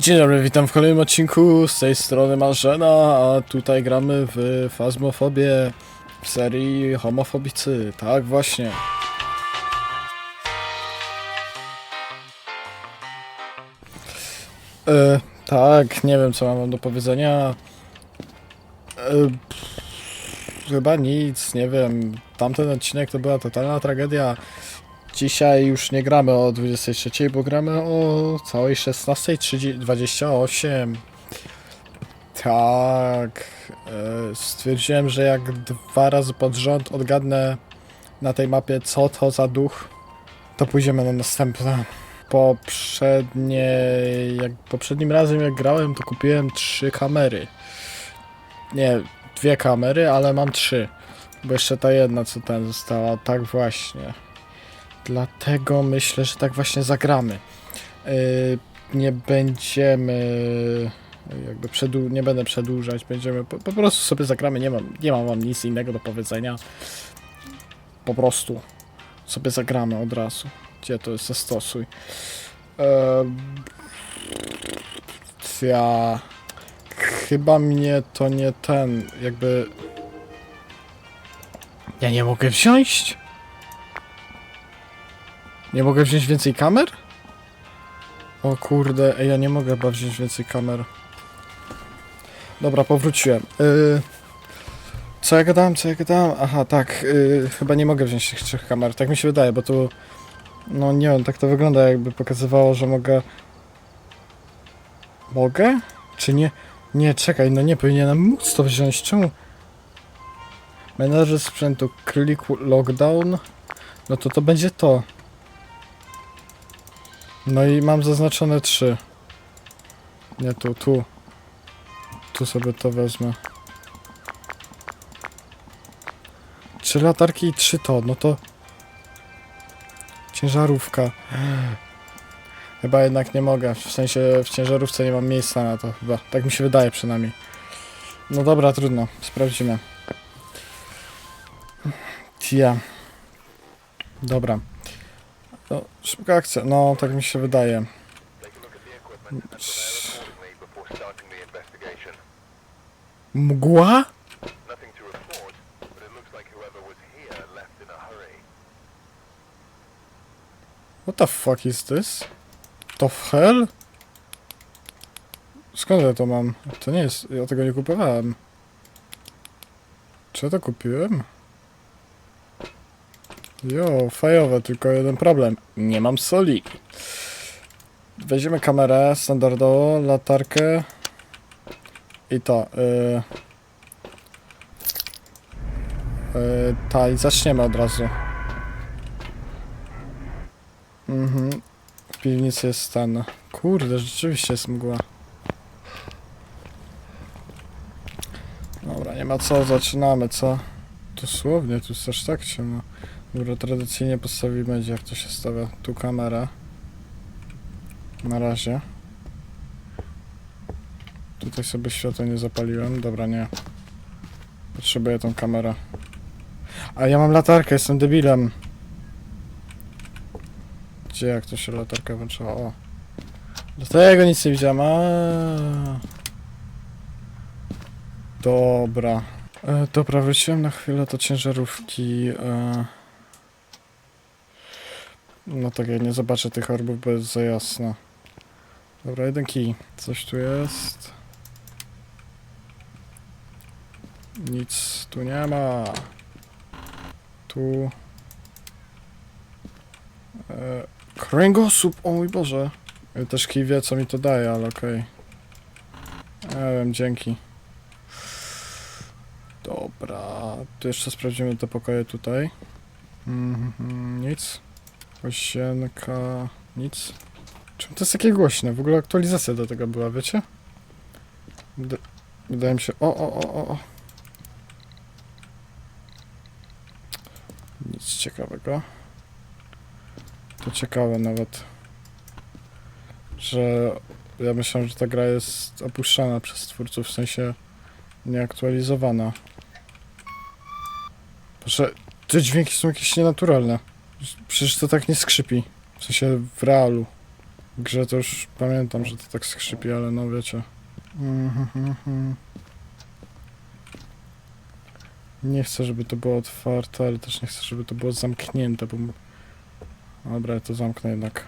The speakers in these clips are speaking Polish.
Dzień dobry, witam w kolejnym odcinku. Z tej strony Marzena, a tutaj gramy w Fazmofobię w serii Homofobicy. Tak, właśnie. E, tak, nie wiem co mam do powiedzenia. E, pff, chyba nic, nie wiem. Tamten odcinek to była totalna tragedia. Dzisiaj już nie gramy o 23, bo gramy o całej 16.28. Tak. e, Stwierdziłem, że jak dwa razy pod rząd odgadnę na tej mapie, co to za duch, to pójdziemy na następne. Poprzednie, jak poprzednim razem jak grałem, to kupiłem trzy kamery. Nie, dwie kamery, ale mam trzy. Bo jeszcze ta jedna, co ten została, tak właśnie. Dlatego myślę, że tak właśnie zagramy. Yy, nie będziemy. Jakby przedłu- nie będę przedłużać, będziemy. Po, po prostu sobie zagramy. Nie mam, nie mam wam nic innego do powiedzenia. Po prostu sobie zagramy od razu. Gdzie to jest zastosuj? Yy, ja. Chyba mnie to nie ten. Jakby. Ja nie mogę wziąć? Nie mogę wziąć więcej kamer? O kurde, ja nie mogę chyba wziąć więcej kamer. Dobra, powróciłem. Yy, co ja gadałem, co ja gadałem? Aha, tak, yy, chyba nie mogę wziąć tych trzech kamer, tak mi się wydaje, bo tu... No nie wiem, tak to wygląda, jakby pokazywało, że mogę... Mogę? Czy nie? Nie, czekaj, no nie powinienem móc to wziąć, czemu? Menedżer sprzętu, click lockdown. No to to będzie to. No i mam zaznaczone trzy. Nie tu, tu. Tu sobie to wezmę. Trzy latarki i trzy to, no to... Ciężarówka. Chyba jednak nie mogę, w sensie w ciężarówce nie mam miejsca na to chyba. Tak mi się wydaje przynajmniej. No dobra, trudno, sprawdzimy. Tia. Dobra. No, szybka akcja. No, tak mi się wydaje. Mgła? To. What the fuck is this? To w hell? Skąd ja to mam? To nie jest... Ja tego nie kupowałem. Czy ja to kupiłem? Jo, fajowe, tylko jeden problem. Nie mam soli. Weźmiemy kamerę standardowo, latarkę i to. Yy, yy, ta i zaczniemy od razu. Mhm. W piwnicy jest stan. Kurde, rzeczywiście jest mgła. Dobra, nie ma co, zaczynamy, co? Dosłownie, tu jest aż tak ciemno. Dobra, tradycyjnie postawimy, jak to się stawia. Tu kamera. Na razie. Tutaj sobie światło nie zapaliłem. Dobra, nie. Potrzebuję tą kamerę. A ja mam latarkę, jestem debilem. Gdzie jak to się latarka włączyła? O. Dlatego nic nie widziałem. Dobra. E, dobra, wróciłem na chwilę do ciężarówki. E. No tak, ja nie zobaczę tych orbów, bo jest za jasno. Dobra, jeden kij. Coś tu jest. Nic tu nie ma. Tu. E, kręgosłup, o mój Boże. E, Też kij wie, co mi to daje, ale okej. Nie wiem, dzięki. Dobra, to jeszcze sprawdzimy te pokoje tutaj. Mhm, nic. Osienka, nic. Czemu to jest takie głośne? W ogóle aktualizacja do tego była, wiecie? Wyda- Wydaje mi się... O, o, o, o, o. Nic ciekawego. To ciekawe nawet. Że ja myślałem, że ta gra jest opuszczana przez twórców, w sensie nieaktualizowana. Proszę, te dźwięki są jakieś nienaturalne. Przecież to tak nie skrzypi. W sensie w realu. Grze to już pamiętam, że to tak skrzypi, ale no wiecie. Nie chcę, żeby to było otwarte, ale też nie chcę, żeby to było zamknięte, bo... Dobra, ja to zamknę jednak.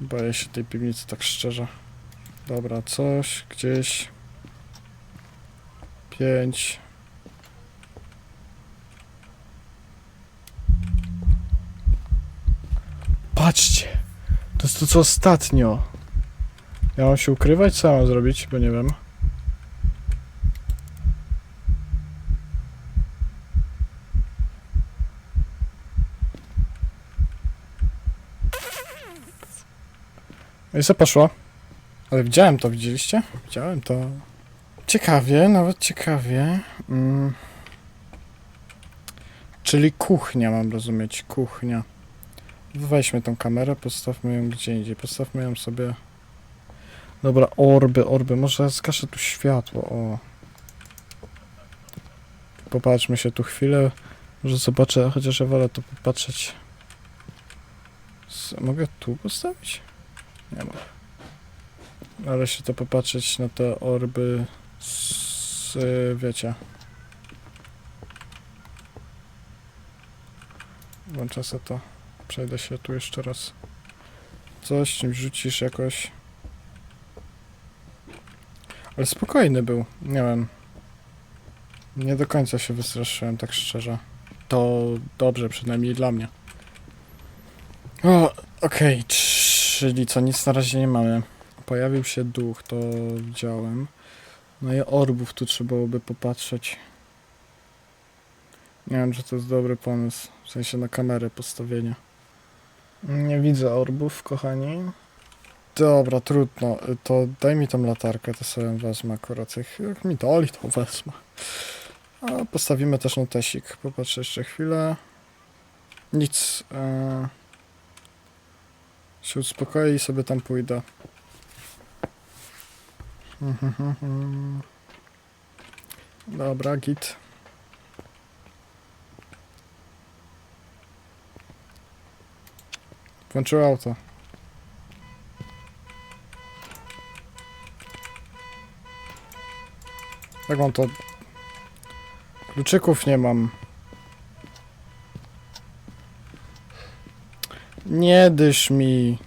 Boję się tej piwnicy, tak szczerze. Dobra, coś gdzieś... Pięć... Patrzcie! To jest to co ostatnio. Ja mam się ukrywać? Co mam zrobić? Bo nie wiem. No i poszło? Ale widziałem to, widzieliście? Widziałem to. Ciekawie, nawet ciekawie. Mm. Czyli kuchnia, mam rozumieć, kuchnia. Weźmy tą kamerę, postawmy ją gdzie indziej. Postawmy ją sobie. Dobra, orby, orby. Może zgaszę tu światło. O. Popatrzmy się tu chwilę. Może zobaczę, chociaż ja wolę to popatrzeć. Mogę tu postawić? Nie mogę. Ale się to popatrzeć na te orby z, wiecie. Włączę sobie to. Przejdę się tu jeszcze raz. Coś, czymś rzucisz jakoś. Ale spokojny był. Nie wiem. Nie do końca się wystraszyłem, tak szczerze. To dobrze, przynajmniej dla mnie. O, okej, czyli co, nic na razie nie mamy. Pojawił się duch, to widziałem. No i orbów tu trzeba byłoby popatrzeć. Nie wiem, czy to jest dobry pomysł. W sensie na kamerę postawienia. Nie widzę orbów, kochani. Dobra, trudno. To daj mi tą latarkę, to sobie wezmę akurat. Jak, mi doli, to wezmę. A postawimy też notesik. Popatrzę jeszcze chwilę. Nic. E... Się uspokoi i sobie tam pójdę. Dobra, git. Włączył auto. Jak mam to? Kluczyków nie mam. Nie dysz mi.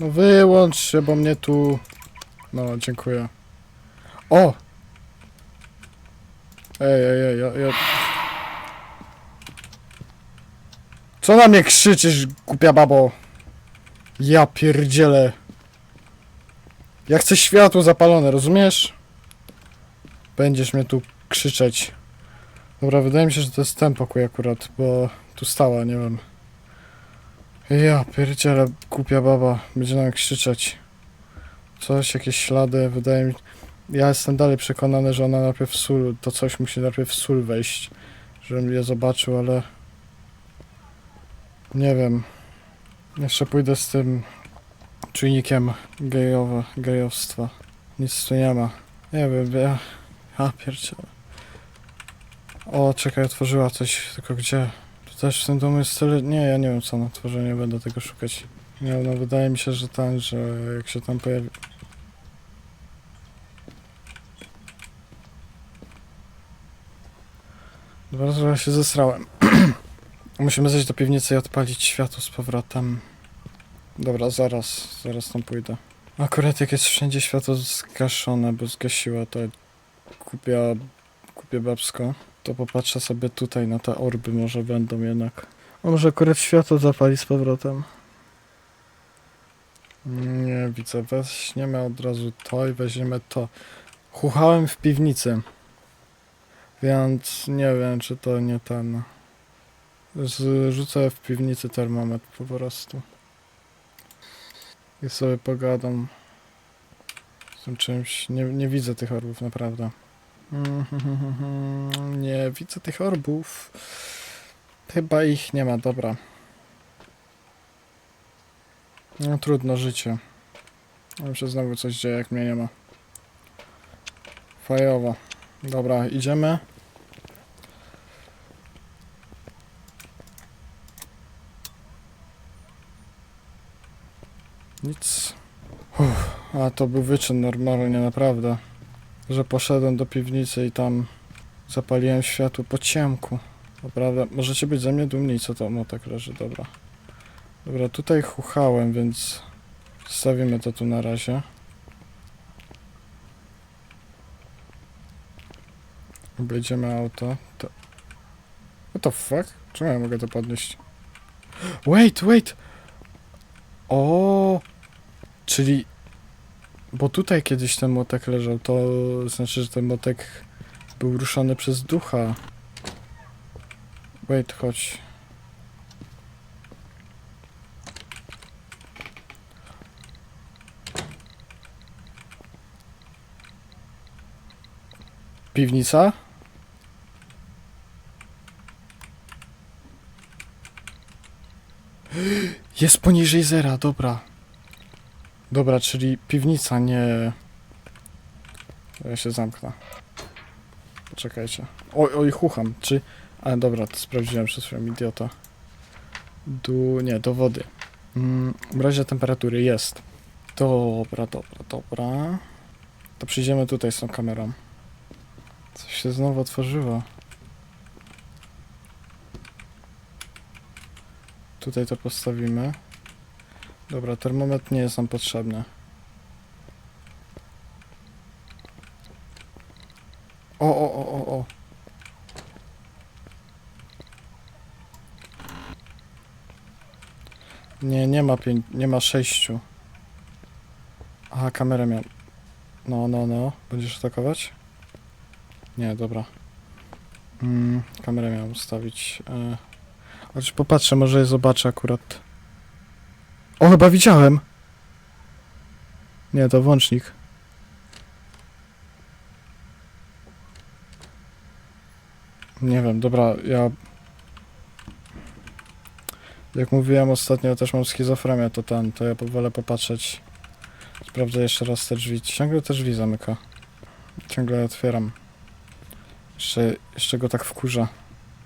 No wyłącz się, bo mnie tu... No, dziękuję. O! Ej, ej, ej, ja, ja... Co na mnie krzyczysz, głupia babo? Ja pierdzielę. Ja chcę światło zapalone, rozumiesz? Będziesz mnie tu krzyczeć. Dobra, wydaje mi się, że to jest ten pokój akurat, bo tu stała, nie wiem. Ja pierdzielę, głupia baba, będzie na mnie krzyczeć. Coś, jakieś ślady, wydaje mi Ja jestem dalej przekonany, że ona najpierw sól, to coś musi najpierw sól wejść, żebym je zobaczył, ale... Nie wiem. Jeszcze pójdę z tym czujnikiem gejowe, gejowstwa. Nic tu nie ma. Nie wiem, ja... Ja pierdzielę. O, czekaj, otworzyła coś, tylko gdzie? Tu też w tym domu jest tyle... Nie, ja nie wiem co ona otworzy, nie będę tego szukać. Nie no, wydaje mi się, że ten, że jak się tam pojawi... Trochę się zesrałem. Musimy zejść do piwnicy i odpalić światło z powrotem. Dobra, zaraz, zaraz tam pójdę. Akurat jak jest wszędzie światło zgaszone, bo zgasiła to kupia, kupię babsko, to popatrzę sobie tutaj na te orby, może będą jednak. A może akurat światło zapali z powrotem? Nie widzę, weźmiemy od razu to i weźmiemy to. Chuchałem w piwnicy. Więc nie wiem, czy to nie ten. Zrzucę w piwnicy termometr po prostu. I sobie pogadam. Z tym czymś. Nie, nie widzę tych orbów, naprawdę. Nie widzę tych orbów. Chyba ich nie ma, dobra. No trudno, życie. Tam się znowu coś dzieje, jak mnie nie ma. Fajowo. Dobra, idziemy. Nic. Uff, a to był wyczyn normalnie, naprawdę. Że poszedłem do piwnicy i tam zapaliłem światło po ciemku. Naprawdę, możecie być ze mnie dumni, co to motek leży, dobra. Dobra, tutaj chuchałem, więc zostawimy to tu na razie. Obejdziemy auto. To... What the fuck? Czemu ja mogę to podnieść? Wait, wait! O, Czyli... Bo tutaj kiedyś ten motek leżał, to znaczy, że ten motek był ruszony przez ducha. Wait, chodź. Piwnica? Jest poniżej zera, dobra. Dobra, czyli piwnica, nie... Ja się zamknę. Poczekajcie. Oj, oj, chucham. Czy... Ale dobra, to sprawdziłem przed chwilą, idiota. Du... nie, do wody. Mm, w razie temperatury jest. Dobra, dobra, dobra. To przyjdziemy tutaj z tą kamerą. Coś się znowu otworzyło. Tutaj to postawimy. Dobra, termometr nie jest nam potrzebny. O, o, o, o, o. Nie, nie ma pięć, nie ma sześciu. Aha, kamerę miałem. No, no, no. Będziesz atakować? Nie, dobra. Mm, kamerę miałem ustawić. E... Chociaż popatrzę, może je zobaczę akurat. O, chyba widziałem. Nie, to włącznik. Nie wiem, dobra, ja... Jak mówiłem ostatnio, też mam schizofrenię, to ten, to ja wolę popatrzeć. Sprawdzę jeszcze raz te drzwi. Ciągle te drzwi zamyka. Ciągle je otwieram. Jeszcze, jeszcze go tak wkurza.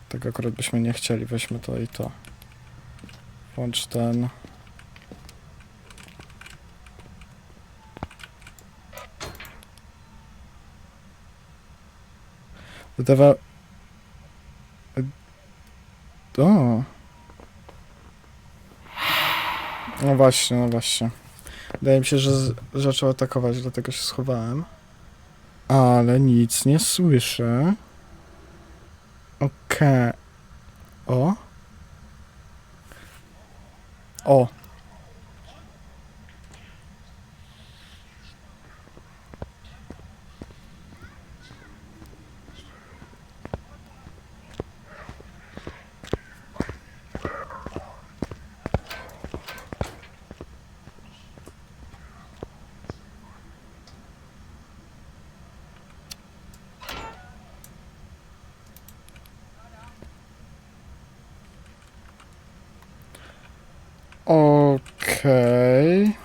Tego akurat byśmy nie chcieli. Weźmy to i to. Włącz ten. Wydawa... O. No właśnie, no właśnie. Wydaje mi się, że zaczął atakować, dlatego się schowałem. Ale nic nie słyszę. Okej. O. O. Okej.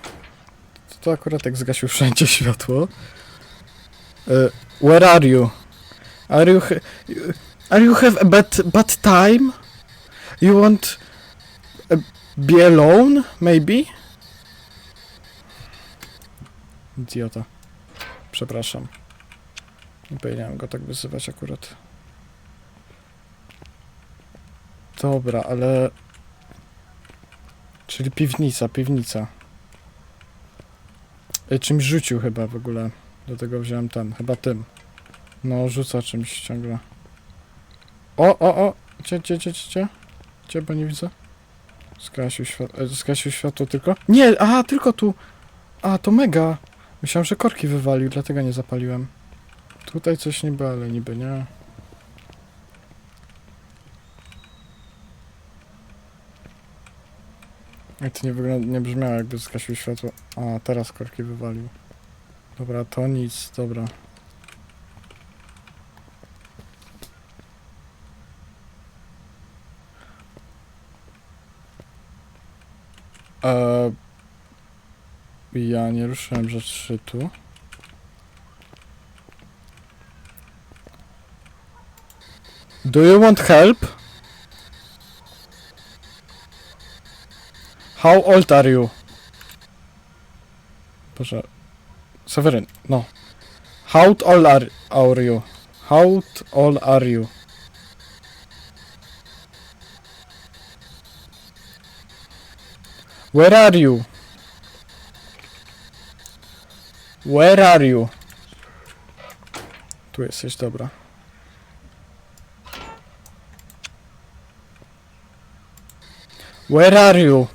To, to akurat jak zgasił wszędzie światło. E, where are you? Are you, are you have a bad, bad time? You want uh, be alone, maybe? Idiota. Przepraszam. Nie powinienem go tak wyzywać akurat. Dobra, ale... Czyli piwnica, piwnica. E, czymś rzucił chyba w ogóle. Dlatego wziąłem ten, chyba tym. No, rzuca czymś ciągle. O, o, o! Cie, cie, cie, cie, cie. Cie, bo nie widzę. Zgasił, świat e, światło tylko. Nie, aha, tylko tu. A, to mega. Myślałem, że korki wywalił, dlatego nie zapaliłem. Tutaj coś niby, ale niby nie. I to nie, wygląda, nie brzmiało jakby zgasił światło. A, teraz korki wywalił. Dobra, to nic, dobra. Eee, ja nie ruszyłem rzeczy tu. Do you want help? How old are you? Boże. Seweryn, no. How old are, are you? How old are you? Where are you? Where are you? Tu jesteś, dobra. Where are you?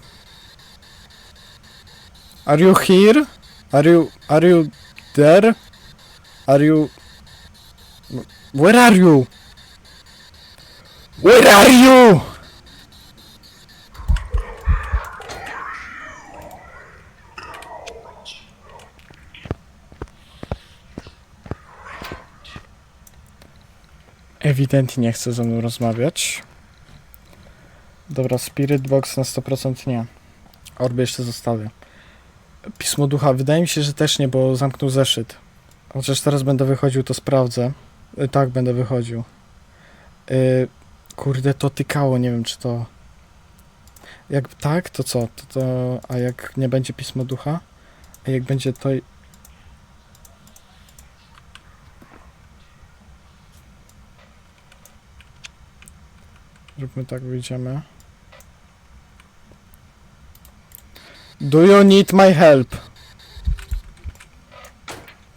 Are you here? Are you are you there? Are you Where are you? Where are you? Ewidentnie nie chce ze mną rozmawiać. Dobra, Spirit Box na 100% nie. Orby jeszcze zostawię. Pismo ducha, wydaje mi się, że też nie, bo zamknął zeszyt. Chociaż teraz będę wychodził, to sprawdzę. Y, Tak, będę wychodził. Y, kurde, to tykało, nie wiem czy to... Jak tak, to co? To, to... A jak nie będzie pismo ducha? A jak będzie to... Zróbmy tak, wyjdziemy. Do you need my help?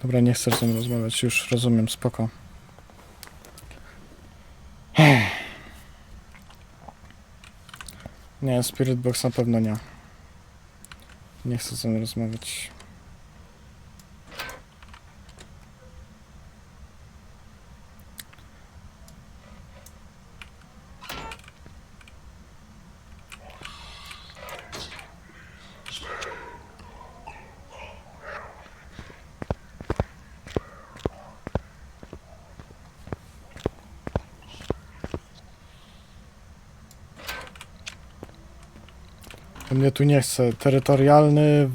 Dobra, nie chcesz ze mną rozmawiać, już rozumiem, spoko. Nie, Spirit Box na pewno nie. Nie chcę ze mną rozmawiać. Mnie tu nie chce. Terytorialny.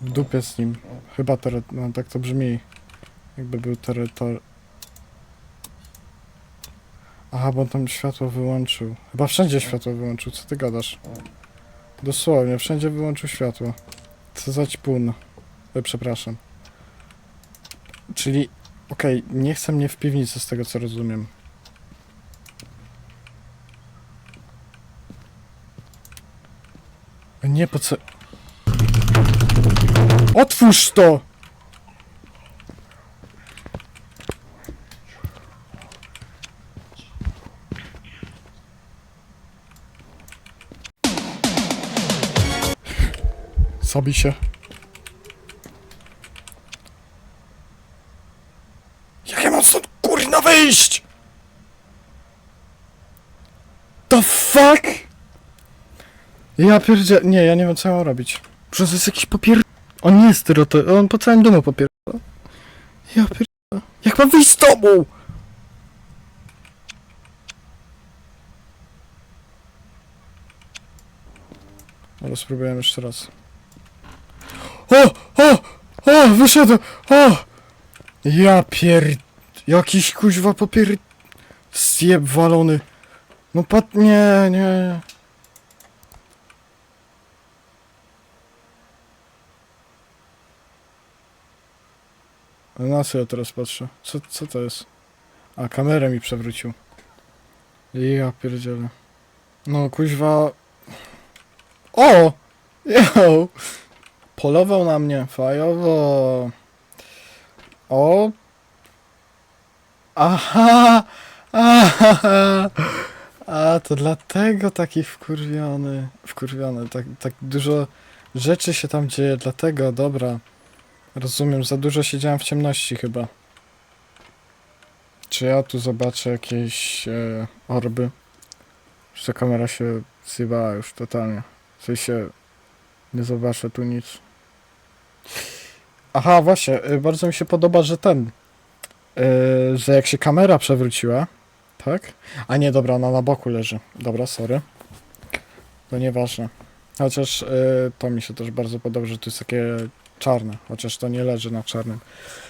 W dupie z nim. Chyba tery... No tak to brzmi. Jakby był terytor... Aha, bo on tam światło wyłączył. Chyba wszędzie światło wyłączył, co ty gadasz? Dosłownie, wszędzie wyłączył światło. Co za ćpun. E, przepraszam. Czyli... Okej, nie chce mnie w piwnicy z tego co rozumiem. Nie, po co... Otwórz to! Zabij się. Jak ja mam stąd kurna wyjść? The fuck? Ja pierdzie... Nie, ja nie wiem co mam robić. Przecież to jest jakiś papier... On nie jest tyroto... On po całym domu papier... Ja pier... Jak mam wyjść z domu? Ale spróbujemy jeszcze raz. O! O! O! Wyszedłem! O! Ja pier... Jakiś kuźwa papier... Zjeb walony. No pat... Nie, nie. Na co ja teraz patrzę? Co, co to jest? A, kamerę mi przewrócił. Ja pierdzielę. No, kuźwa... O! Yo! Polował na mnie, fajowo. O! Aha! Aha! A, to dlatego taki wkurwiony. Wkurwiony, tak, tak dużo rzeczy się tam dzieje, dlatego, dobra. Rozumiem, za dużo siedziałem w ciemności chyba. Czy ja tu zobaczę jakieś e, orby? Że ta kamera się zjebała już totalnie. W sensie nie zobaczę tu nic. Aha, właśnie, y, bardzo mi się podoba, że ten, y, że jak się kamera przewróciła, tak? A nie, dobra, ona na boku leży. Dobra, sorry. To nieważne. Chociaż y, to mi się też bardzo podoba, że to jest takie czarne, chociaż to nie leży na czarnym.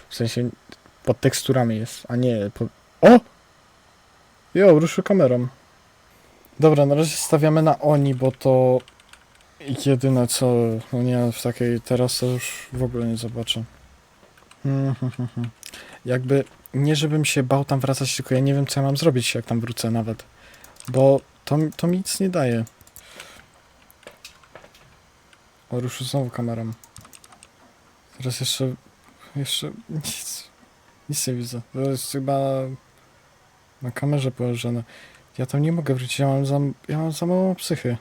W sensie pod teksturami jest, a nie po... O! Jo, ruszył kamerą. Dobra, na razie stawiamy na oni, bo to jedyne co, no nie, w takiej teraz to już w ogóle nie zobaczę. Hmm, hmm, hmm, hmm. Jakby, nie żebym się bał tam wracać, tylko ja nie wiem co ja mam zrobić, jak tam wrócę nawet. Bo to, to mi nic nie daje. O, ruszył znowu kamerą. Teraz jeszcze, jeszcze nic, nic nie widzę. To jest chyba na kamerze położone. Ja tam nie mogę wrócić, ja mam za, ja mam za małą psychy.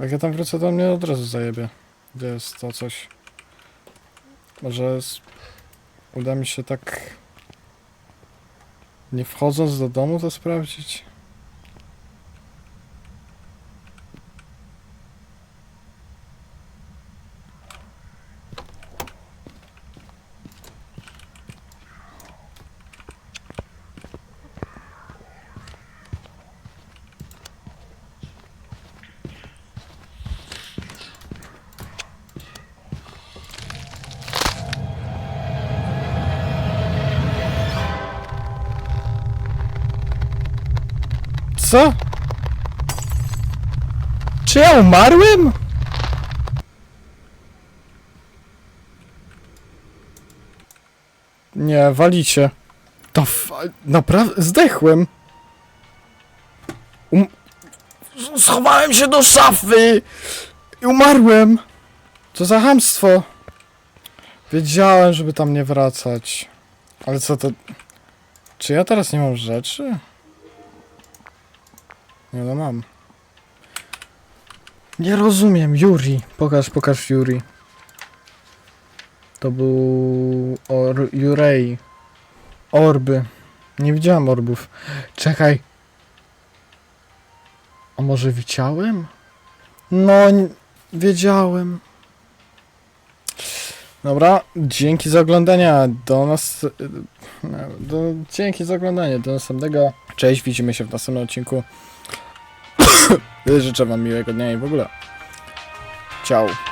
Jak ja tam wrócę, to mnie od razu zajebie. Gdzie jest to coś? Może uda mi się tak... Nie wchodząc do domu to sprawdzić? Co? Czy ja umarłem? Nie, walicie. To naprawdę zdechłem. Um- schowałem się do szafy i umarłem. Co za hamstwo. Wiedziałem, żeby tam nie wracać. Ale co to... Czy ja teraz nie mam rzeczy? Nie no mam. Nie rozumiem, Yuri. Pokaż, pokaż Yuri. To był or Jurei. Orby. Nie widziałem orbów. Czekaj. A może widziałem? No, wiedziałem. Dobra, dzięki za oglądanie. Do nas. Do, dzięki za oglądanie. Do następnego. Cześć, widzimy się w następnym odcinku. Życzę wam miłego dnia i w ogóle. Ciao.